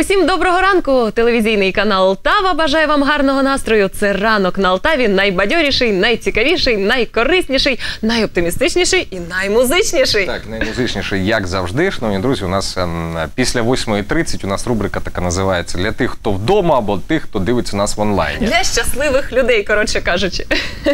Усім доброго ранку! Телевізійний канал Алтава бажає вам гарного настрою. Це ранок на Алтаві найбадьоріший, найцікавіший, найкорисніший, найоптимістичніший і наймузичніший. Так, наймузичніше, як завжди, шановні друзі, у нас ем, після 8.30 у нас рубрика така називається для тих, хто вдома, або тих, хто дивиться нас в онлайні. Для щасливих людей, коротше кажучи.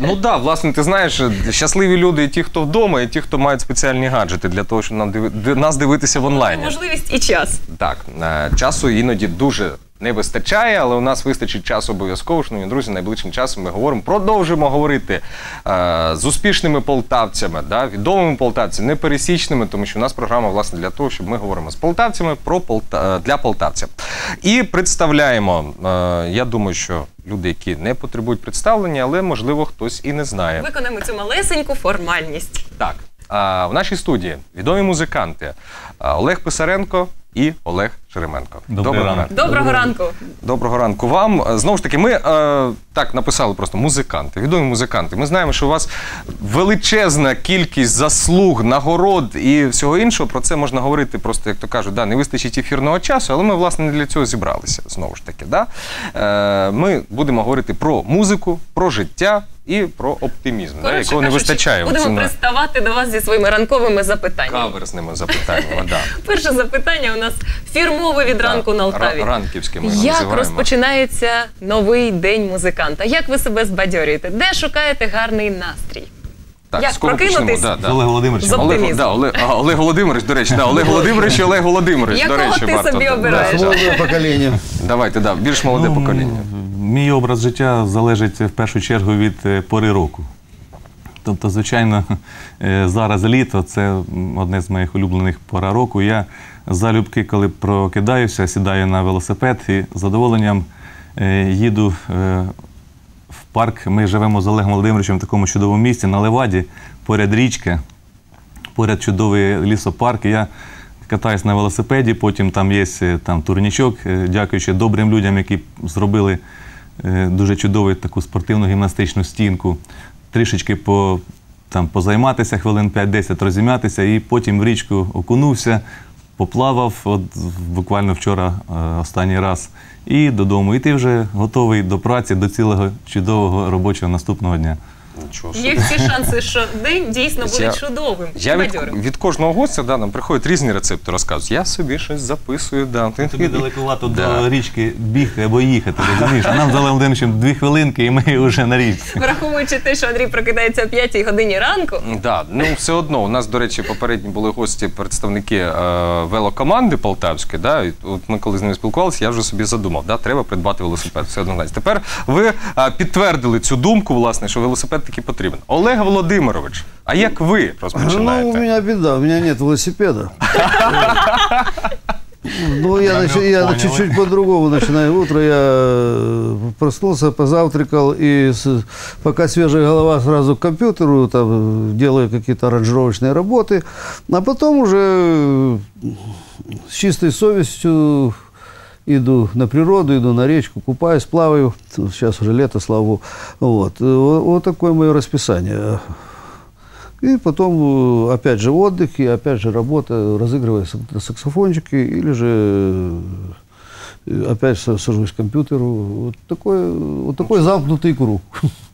Ну так, да, власне, ти знаєш, щасливі люди і ті, хто вдома, і ті, хто мають спеціальні гаджети для того, щоб нам диви- нас дивитися в онлайні. Можливість і час. Так, е, часу іноді дуже не вистачає, але у нас вистачить часу обов'язково. Шановні друзі, найближчим часом ми говоримо, продовжимо говорити е, з успішними полтавцями, да, відомими полтавцями, непересічними, тому що у нас програма власне для того, щоб ми говоримо з полтавцями про полта... е, для полтавців. І представляємо, е, я думаю, що люди, які не потребують представлення, але можливо хтось і не знає. Виконаємо цю малесеньку формальність. Так, в нашій студії відомі музиканти Олег Писаренко і Олег Шеременко. Добрий ранок. Доброго ранку. Доброго ранку вам. Е, Знову ж таки, ми е, так написали просто музиканти, відомі музиканти. Ми знаємо, що у вас величезна кількість заслуг, нагород і всього іншого. Про це можна говорити просто, як то кажуть, да, не вистачить ефірного часу, але ми, власне, не для цього зібралися. Знову ж таки, да? е, ми будемо говорити про музику, про життя і про оптимізм, да, якого не вистачає. Будемо е, приставати до вас зі своїми ранковими запитаннями. каверсними запитаннями. Да. Перше запитання у нас фірмове від ранку на Алтаві. Ранківське ми його Як називаємо. розпочинається новий день музиканта? Як ви себе збадьорюєте? Де шукаєте гарний настрій? Так, Як прокинутись? Да, да. Олег Володимирович. Олег, да, Олег, а, Олег Володимирович, до речі, да, Олег Володимирович і Олег Володимирович. до Якого речі, ти варто, собі да. обираєш? Молодое поколение. Давайте, да, більш молоде Ну, покоління. Мій образ життя залежить в першу чергу від е, пори року. Тобто, звичайно, е, зараз літо це одне з моїх улюблених пора року. Я залюбки, коли прокидаюся, сідаю на велосипед і з задоволенням е, їду в парк. Ми живемо з Олегом Володимировичем в такому чудовому місці на Леваді, поряд річки, поряд чудовий лісопарк. Я катаюсь на велосипеді, потім там є там, турнічок, дякуючи добрим людям, які зробили дуже чудову таку спортивну гімнастичну стінку. Трішечки по, там, позайматися хвилин 5-10, розім'ятися, і потім в річку окунувся, поплавав, от буквально вчора е, останній раз, і додому. І ти вже готовий до праці, до цілого чудового робочого наступного дня. Нічого. Є всі шанси, що день дійсно буде Я- чудовим. Я від, від кожного гостя да, нам приходять різні рецепти, розказують. Я собі щось записую. Да. Тобі далекувато Да. до річки бігти або їхати, розумієш? А нам з Олегом Володимировичем дві хвилинки, і ми вже на річці. Враховуючи те, що Андрій прокидається о 5 годині ранку, Да, ну все одно. У нас, до речі, попередні були гості, представники е, велокоманди полтавської. Да, і от ми коли з ними спілкувалися, я вже собі задумав, да, треба придбати велосипед. Все одно. Тепер ви е, підтвердили цю думку, власне, що велосипед таки потрібен. Олег Володимирович, а як ви Ну, у розпочинаєте? меня беда, у меня нет велосипеда. Ну, я, нач- я понял. чуть-чуть по-другому начинаю. Утро я э, проснулся, позавтракал, и с- пока свежая голова сразу к компьютеру, там, э, делаю какие-то аранжировочные работы, а потом уже э, с чистой совестью иду на природу, иду на речку, купаюсь, плаваю. Сейчас уже лето, слава богу. Вот, Э, вот, такое мое расписание. И потом, э, опять же, отдых, и опять же, работа, разыгрывая сак- на саксофончике, или же опять са- сажусь к компьютеру. Вот такой, вот такой замкнутый круг.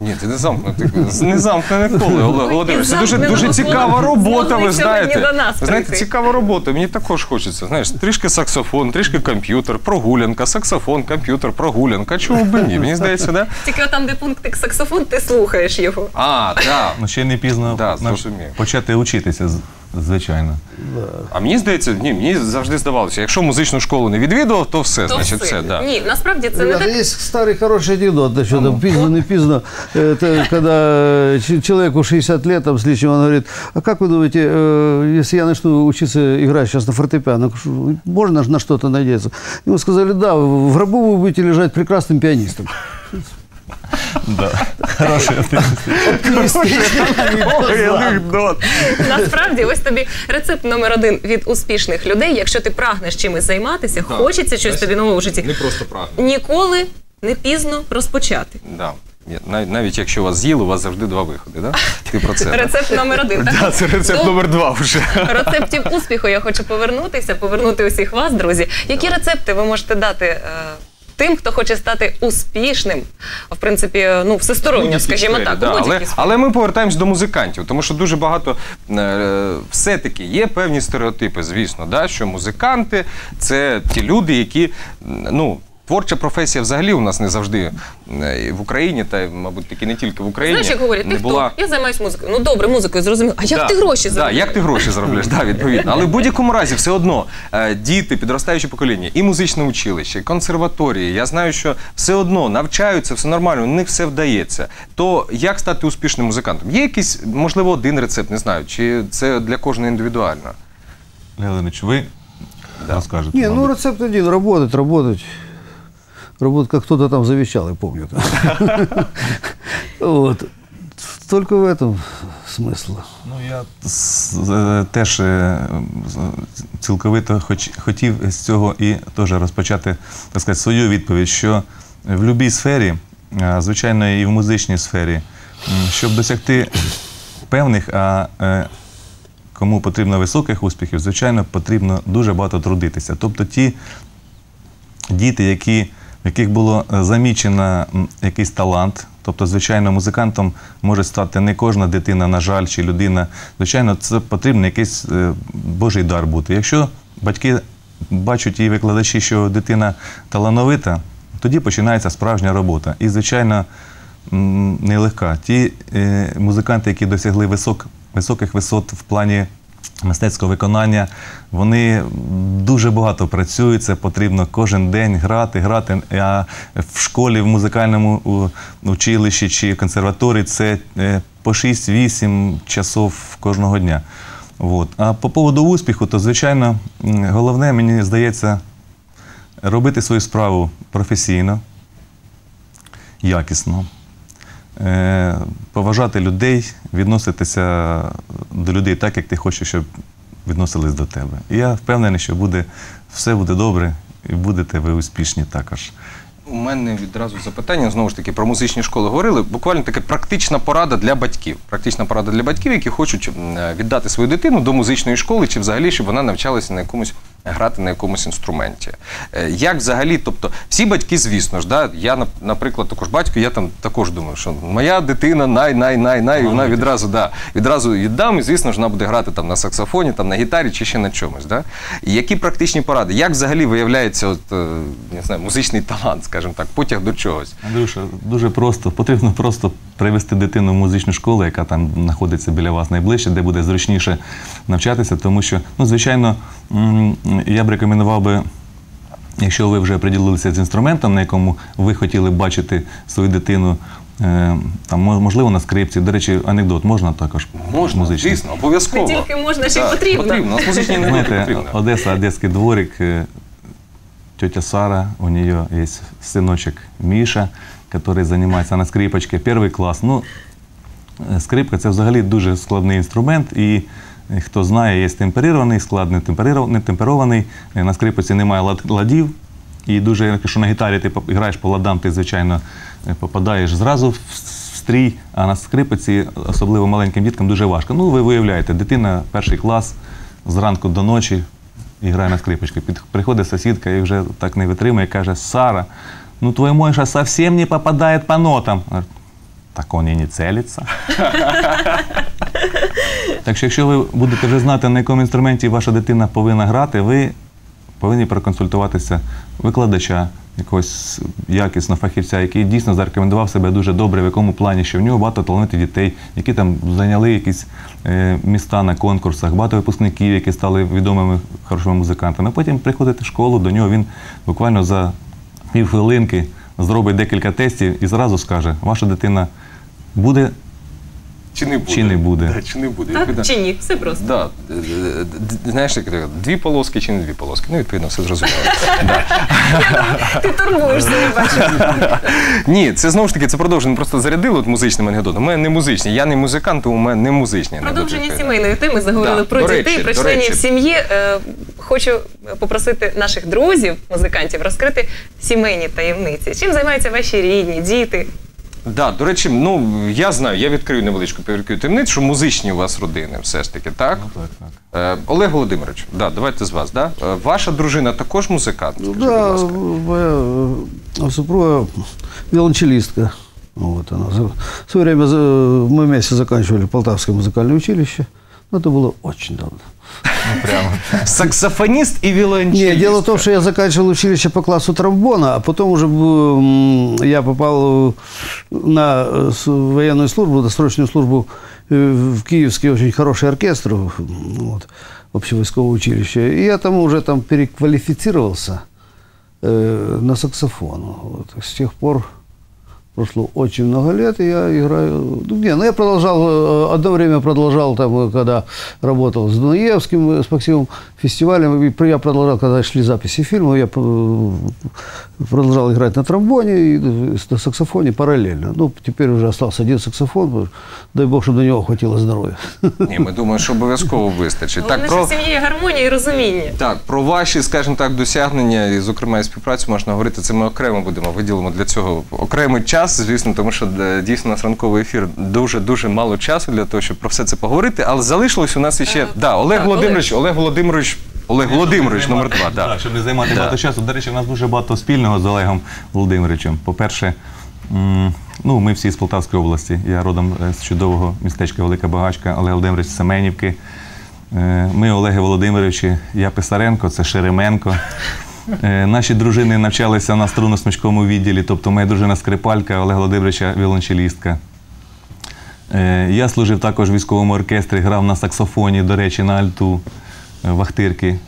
Ні, це не замкнутий, не замкнене коло, Олег Володимирович. Це дуже, дуже цікава робота, ви знаєте. до Ви знаєте, цікава робота. Мені також хочеться. Знаєш, трішки саксофон, трішки комп'ютер, прогулянка, саксофон, комп'ютер, прогулянка. Чому б ні? Мені здається, да? тільки там, де пунктик саксофон, ти слухаєш його. А, так. Ну, ще не пізно Да, на- зрозумів. почати учитися, з- звичайно. А мені здається, ні, мені завжди здавалося, якщо музичну школу не відвідував, то все, То значить, все. все, да. Ні, насправді це не Ребята, так. есть старый хороший анекдот, насчет там, пизно, не пизно. Это когда ч- человеку 60 лет, там, с лишним, он говорит, а как вы думаете, э, если я начну учиться играть сейчас на фортепиано, ш- можно ж на что-то надеяться? Ему сказали, да, в гробу вы будете лежать прекрасным пианистом. Да. Хороший анекдот. Насправді, ось тобі рецепт номер один від успішних людей. Якщо ти прагнеш чимось займатися, хочеться щось тобі нового в житті. Не просто прагну. Ніколи не пізно розпочати. Да. Нав- Навіть якщо вас з'їли, у вас завжди два виходи, да? Ти про це. Рецепт номер один. так? Да, це рецепт До номер два вже. Рецептів успіху я хочу повернутися, повернути усіх вас, друзі. Які рецепти ви можете дати е, тим, хто хоче стати успішним? В принципі, ну, всесторонньо, скажімо так, да. у будь-якій але, сфері. але ми повертаємось до музикантів, тому що дуже багато е, все-таки є певні стереотипи, звісно, да, що музиканти це ті люди, які ну. Творча професія взагалі у нас не завжди е, в Україні, та мабуть таки не тільки в Україні. Знаєш, як говорять, ти не хто? Я займаюся музикою. Ну добре, музикою зрозуміло. А як Да, ти гроші да, як ти гроші заробляєш, да, відповідно. Але в будь-якому разі все одно е, діти, підростаюче покоління, і музичне училище, і консерваторії. Я знаю, що все одно навчаються, все нормально, у них все вдається. То як стати успішним музикантом? Є якийсь, можливо, один рецепт, не знаю, чи це для кожного індивідуально? Леонидович, ви розкажете. Не, ну рецепт один, работать, работать. Работать, как кто-то там завещал, я помню. Вот. Только в этом смысл. Ну, я е, теж е, цілковито хоч, хотів з цього і теж розпочати так сказати, свою відповідь, що в будь-якій сфері, звичайно, і в музичній сфері, щоб досягти певних, а е, кому потрібно високих успіхів, звичайно, потрібно дуже багато трудитися. Тобто ті діти, які, в яких було е, замічено якийсь талант. Тобто, звичайно, музикантом може стати не кожна дитина, на жаль, чи людина. Звичайно, це потрібно якийсь е, Божий дар бути. Якщо батьки бачать і викладачі, що дитина талановита, тоді починається справжня робота. І, звичайно, нелегка. Ті е, музиканти, які досягли висок, високих висот в плані мистецького виконання, вони дуже багато працюють. Це потрібно кожен день грати, грати. А в школі, в музикальному училищі чи консерваторії це е, по 6-8 часов кожного дня. От. А по поводу успіху, то звичайно, головне, мені здається, робити свою справу професійно, якісно, поважати людей, відноситися до людей так, як ти хочеш, щоб відносились до тебе. І я впевнений, що буде, все буде добре і будете ви успішні також. У мене відразу запитання знову ж таки про музичні школи говорили. Буквально така практична порада для батьків. Практична порада для батьків, які хочуть е, віддати свою дитину до музичної школи, чи взагалі, щоб вона навчалася на якомусь грати на якомусь інструменті. Е, Як взагалі, тобто, всі батьки, звісно ж, да, я, нап- наприклад, також батько, я там також думаю, що моя дитина най, най, най, най, і вона відразу, да, відразу віддам, і звісно ж, вона буде грати там на саксофоні, там на гітарі чи ще на чомусь. Да? І які практичні поради? Як взагалі виявляється от, е, не знаю, музичний талант, скажімо так, потяг до чогось? Андрюша, дуже просто. Потрібно просто привести дитину в музичну школу, яка там знаходиться біля вас найближче, де буде зручніше навчатися, тому що, ну, звичайно, я б рекомендував би. Якщо ви вже приділилися з інструментом, на якому ви хотіли бачити свою дитину, е, там, можливо, на скрипці. До речі, анекдот можна також? Можна, музичний? звісно, обов'язково. Не тільки можна, ще й потрібно. Потрібно, музичні не потрібно. Одесса, Одесский дворик, э, тетя Сара, у нее есть сыночек Миша, который занимается на скрипочке, перший клас. Ну, е, скрипка це взагалі дуже складний інструмент, і е, хто знає, є темперований склад, не темперований. Е, На скрипці немає ладів. І дуже, якщо на гітарі ти граєш по ладам, ти, звичайно, е, попадаєш зразу в стрій, а на скрипці, особливо маленьким діткам, дуже важко. Ну, ви виявляєте, дитина перший клас зранку до ночі і грає на скрипочці. Приходить сусідка і вже так не витримує, каже: Сара, ну твой Мойша совсем не попадає по нотам. Так он і не целиться. Так що, якщо ви будете вже знати, на якому інструменті ваша дитина повинна грати, ви повинні проконсультуватися викладача, якогось якісного фахівця, який дійсно зарекомендував себе дуже добре, в якому плані, що в нього багато талановитих дітей, які там зайняли якісь е, міста на конкурсах, багато випускників, які стали відомими хорошими музикантами. Потім приходите в школу, до нього він буквально за півхвилинки зробить декілька тестів і зразу скаже, ваша дитина буде Чи не буде? Чи не буде? Да, чи не буде? Так Відповідно, чи ні? Все просто. Да, знаєш, як дві полоски чи не дві полоски? Ну, відповідно, все зрозуміло. Ти турбуєшся, не бачиш. Ні, це знову ж таки це продовження. Просто зарядили от музичним анекдотом. У мене не музичні. Я не музикант, тому у мене не музичні анекдоти. Продовження сімейної теми заговорили про дітей, про членів сім'ї. Е, Хочу попросити наших друзів, музикантів, розкрити сімейні таємниці. Чим займаються ваші рідні, діти? Да, до речі, ну я знаю, я відкрию невеличку привідкрию таємницю, що музичні у вас родини, все ж таки, так? Ну, так, так. Е, Олег Володимирович, да, давайте з вас. Да? Е, Ваша дружина також музикант? Ну Скажіть, да, будь ласка. моя э, супруга виолончелистка. Вот она. За- В свое время за- мы вместе заканчивали Полтавское музыкальное училище. Но это было очень давно. Ну, прямо. Саксофоніст і віолончеліст. Не, дело в том, что я заканчивал училище по классу тромбона, а потом уже м, я попал э, на э, с- военную службу, досрочную службу э, в Киевский очень хороший оркестр, м, вот, общевойсковое училище. И я там уже там переквалифицировался э, на саксофон. Вот. С тех пор прошло очень много лет, и я играю... Ну, не, ну я продолжал, э, одно время продолжал, там, э, когда работал с Дунаевским, э, с Максимом фестивалем, и я продолжал, когда шли записи фильмов, я э, продолжал играть на тромбоне и э, на саксофоне параллельно. Ну, теперь уже остался один саксофон, потому что, дай бог, чтобы до него хватило здоровья. Ні, ми думаємо, що обов'язково вистачить. Головне, Так, що про, в сім'ї є гармонія і розуміння. так, про ваші, скажімо так, досягнення і, зокрема, і співпрацю можна говорити. Це ми окремо будемо виділимо для цього окремий час, звісно, тому що е, дійсно у нас ранковий ефір дуже дуже мало часу для того, щоб про все це поговорити. Але залишилось у нас іще Е, да, Олег так, Володимирович, Олег Володимирович, Олег Володимирович, номер два. Да. Так, щоб не займати Да. багато часу. До речі, у нас дуже багато спільного з Олегом Володимировичем. По-перше, ну, ми всі з Полтавської області. Я родом е, з чудового містечка Велика Багачка, Олег Володимирович з Семенівки. Ми, Олеги Володимировичі, я Писаренко, це Шеременко. Е, Наші дружини навчалися на струнно-смичковому відділі, тобто моя дружина скрипалька, Олег Володимировича віолончелістка. Е, Я служив також в військовому оркестрі, грав на саксофоні, до речі, на альту е, вахтирки.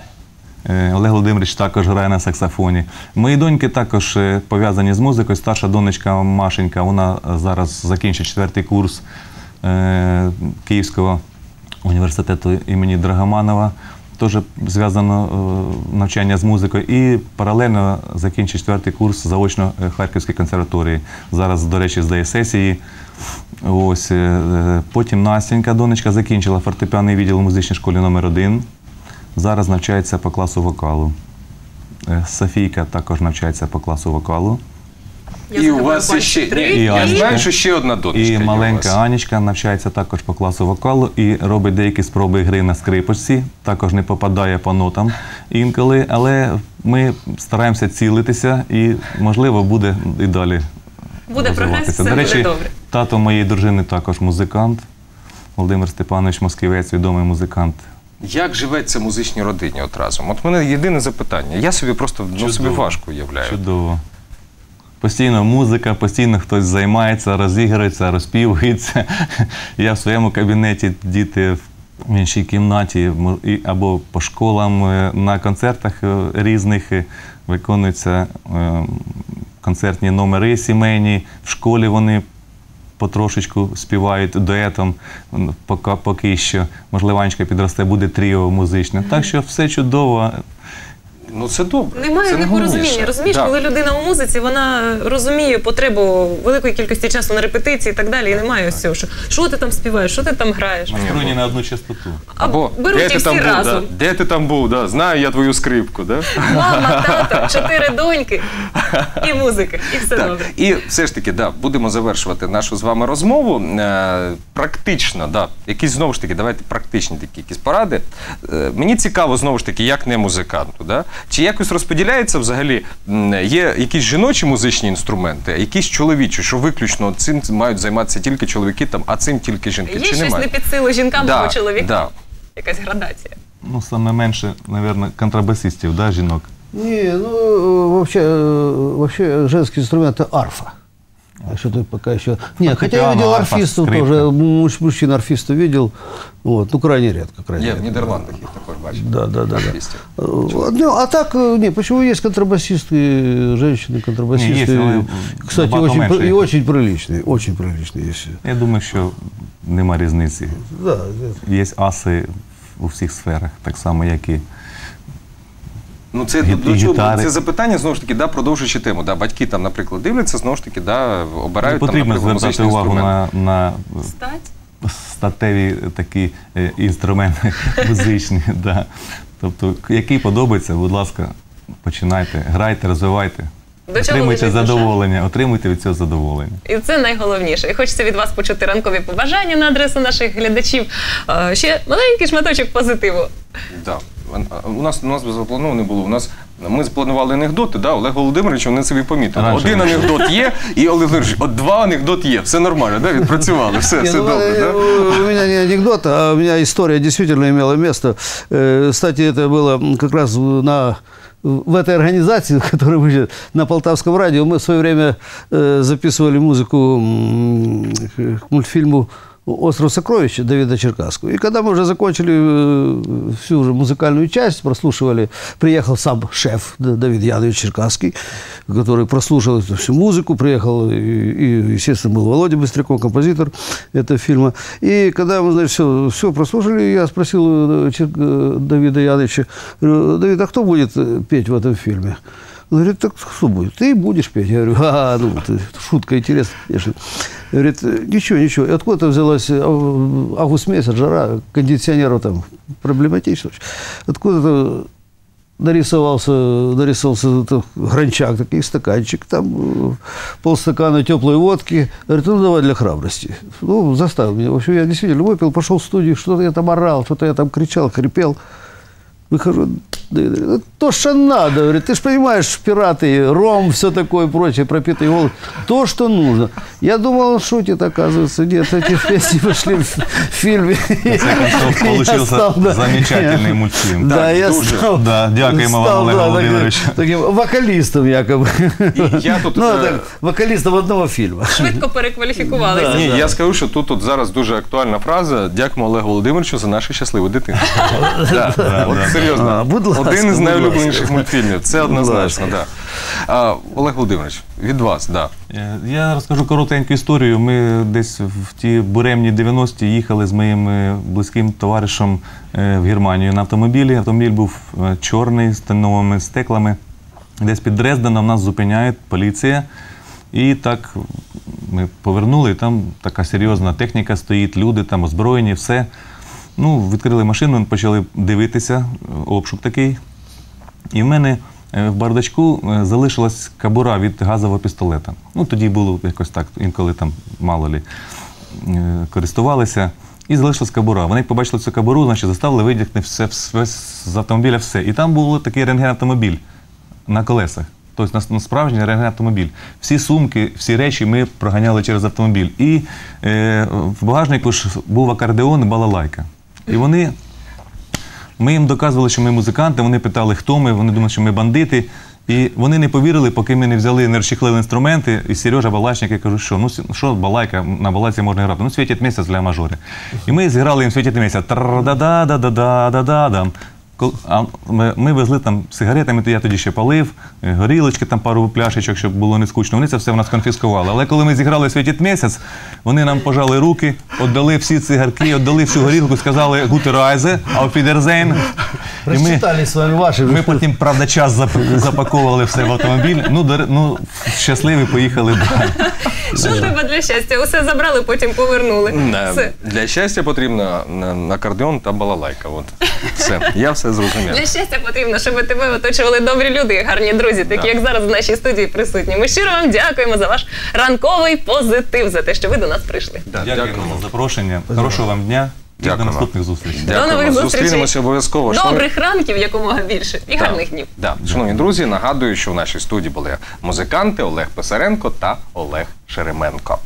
Олег Володимирович також грає на саксофоні. Мої доньки також пов'язані з музикою. Старша донечка Машенька, вона зараз закінчить четвертий курс Київського університету імені Драгоманова. Теж зв'язано е, навчання з музикою. І паралельно закінчить четвертий курс заочно Харківської консерваторії. Зараз, до речі, здає сесії. Ось, е, потім Настенька, донечка, закінчила фортепіаний відділ у музичній школі номер 1 Зараз навчається по класу вокалу. Е, Софійка також навчається по класу вокалу. Я і у вас пальці ще три, ні, І я Анечка. знаю, що ще одна донечка. І є у маленька вас. Анічка навчається також по класу вокалу і робить деякі спроби гри на скрипочці. Також не попадає по нотам інколи, але ми стараємося цілитися і, можливо, буде і далі. Буде прогрес, все До буде речі, добре. тато моєї дружини також музикант. Володимир Степанович Москівець, відомий музикант. Як живеться музичній родині от разом? От мене єдине запитання. Я собі просто ну, собі Чудово. важко уявляю. Чудово. Постійно музика, постійно хтось займається, розігрується, розпівується. Я в своєму кабінеті, діти в іншій кімнаті або по школам е, на концертах е, різних е, виконуються концертні номери сімейні. В школі вони потрошечку співають дуетом, поки, поки що. Можливо, Анечка підросте, буде тріо музичне. Так що все чудово. Ну це добре. Немає це непорозуміння. Розумієш, Да. коли людина у музиці, вона розуміє потребу великої кількості часу на репетиції і так далі. І немає ось цього, що що ти там співаєш, що ти там граєш. Струні на одну частоту. Або беруть де ти всі там був, разом. Да? Де ти там був? Да? Знаю я твою скрипку, да? Мама, тато, чотири доньки і музика, і все Так. добре. І все ж таки, да, будемо завершувати нашу з вами розмову. Е, практично, да, якісь знову ж таки, давайте практичні такі якісь поради. Е, мені цікаво, знову ж таки, як не музиканту, да? чи якось розподіляється взагалі, м, є якісь жіночі музичні інструменти, а якісь чоловічі, що виключно цим мають займатися тільки чоловіки, там, а цим тільки жінки. Є чи щось немає? не під силу жінкам Да, або чоловікам? да. Якась градація. Ну, саме менше, мабуть, контрабасистів, да, жінок. Не, ну э, вообще, э, вообще женский инструмент это арфа. А что ты пока еще... Не, хотя я Фортепиано, видел арфа, арфистов скрипка. тоже, муж, мужчин арфистов видел, вот, ну крайне редко, крайне Є в редко. Нідерландах їх також бачив. Да, да, да, да. Артистів. Э, Ну, а так, э, не, почему есть контрабасисты, женщины, контрабасисты. Не, есть, но Кстати, набагато очень, меньше и их. очень приличные, очень приличные есть. Я думаю, що нема різниці. Да, это- Є аси у всіх сферах, так само, як і Ну, це Гі- до і чого це запитання знову ж таки, да, продовжуючи тему. Да, батьки там, наприклад, дивляться, знову ж таки, да, обирають там, потрібно наприклад, звертати музичний увагу інструмент. на, на Стать? статеві такі е, інструменти музичні. Да. Тобто, який подобається, будь ласка, починайте, грайте, розвивайте. До чого Отримуйте душа. задоволення, отримуйте від цього задоволення. І це найголовніше. І хочеться від вас почути ранкові побажання на адресу наших глядачів. Е, Ще маленький шматочок позитиву. Да У нас у нас заплановано було. У нас ми запланували анекдоти, да, Олег Володимирович, вони собі помітили. Раніше Один раніше. анекдот є, і Олег Володимирович, от два анекдот є. Все нормально, да? Відпрацювали, все, Не, все ну, добре. э, Да? У меня не анекдот, а у меня история действительно имела место. Э, Кстати, это было м, как раз в- на в этой организации, в которой мы щас- на Полтавском радио, мы в свое время э, записывали музыку м, к к мультфильму «Остров сокровищ» Давида Черкасского. И когда мы уже закончили э, всю уже музыкальную часть, прослушивали, приехал сам шеф Давид Янович Черкасский, который прослушал эту всю музыку, приехал, и, и, естественно, был Володя Быстряков, композитор этого фильма. И когда мы, значит, все, все прослушали, я спросил э, э, Давида Яновича, Давид, а кто будет петь в этом фильме? Говорит, так кто будет? Ты будешь петь. Я говорю, а, ну, ты- шутка интересная, конечно. Говорит, «Э, ничего, ничего. И откуда взялась ав- август месяц, жара, кондиционеров там проблематично. Откуда-то нарисовался, нарисовался это гранчак, такой стаканчик, там э, полстакана теплой водки. Говорит, ну давай для храбрости. Ну, заставил меня. В общем, я действительно выпил, пошел в студию, что-то я там орал, что-то я там кричал, хрипел. Выхожу, Давид говорит, «Ну, то, что надо. Говорит, ты же понимаешь, пираты, ром, все такое прочее, пропитый голод. То, что нужно. Я думал, он шутит, оказывается. Нет, эти песни вышли в фильме. В конце концов, Я получился стал, да. замечательный мультфильм. Да, Так, я дуже. стал, Да, дякуємо вам, стал, Олег да, таким- Володимирович. Таким вокалистом якобы. І я тут, Ну, е, так, вокалистом одного фильма. Швидко перекваліфікувалися. Ні, я скажу, що тут от зараз дуже актуальна фраза. Дякуємо Олегу Володимировичу за наше щасливе дитинство. Да, от Серйозно. А, будь ласка, Один із найулюбленіших мультфільмів. Це однозначно, так. Олег Володимирович, від вас, да. Е, Я розкажу коротеньку історію. Ми десь в ті буремні 90-ті їхали з моїм е, близьким товаришем е, в Германію на автомобілі. Автомобіль був чорний з тоновими стеклами. Десь під Дрезденом нас зупиняє поліція. І так ми повернули, і там така серйозна техніка стоїть, люди там озброєні, все. Ну, відкрили машину, почали дивитися, е, обшук такий. І в мене е, в бардачку е, залишилась кабура від газового пістолета. Ну, тоді було якось так, інколи там мало лі користувалися. І залишилась кабура. Вони побачили цю кабуру, значить, заставили видягти все, все з автомобіля все. І там був такий рентген-автомобіль на колесах. Тобто на справжній рентген-автомобіль. Всі сумки, всі речі ми проганяли через автомобіль. І е, в багажнику ж був акордеон і балалайка. І вони ми їм доказували, що ми музиканти, вони питали, хто ми, вони думали, що ми бандити. І вони не повірили, поки ми не взяли, не розчехлили інструменти. І Сережа Балачник, я кажу, що ну що балайка, на балайці можна грати. Ну, світить місяць для мажори. І ми зіграли їм світить місяць. Тра-да-да-да-да-да-да-дам. Ми, ми везли там сигаретами, то я тоді ще палив, е, горілочки, там пару пляшечок, щоб було не скучно. Вони це все в нас конфіскували. Але коли ми зіграли світить місяць, вони нам пожали руки, віддали всі цигарки, віддали всю горілку, сказали гутерайзе, ауфідерзейн. І ми, Рассчитали с вами ваши. ми потім, правда, час зап- запаковували все в автомобіль. Ну, до- ну щасливі поїхали далі. Що треба для щастя? Усе забрали, потім повернули. Не, Все. Для щастя потрібно е, акордеон та балалайка. От. Все, я все зрозумів. Для щастя потрібно, щоб тебе оточували добрі люди, і гарні друзі, такі Так. як зараз в нашій студії присутні. Ми щиро вам дякуємо за ваш ранковий позитив, за те, що ви до нас прийшли. Да, Дякуємо за запрошення. Хорошого вам дня. І до наступних зустрічей. Дякуємо. нових зустрічей. Зустрінемося обов'язково. Шановні- Добрих ранків якомога більше і гарних днів. Да. Шановні друзі, нагадую, що в нашій студії були музиканти Олег Писаренко та Олег Шеременко.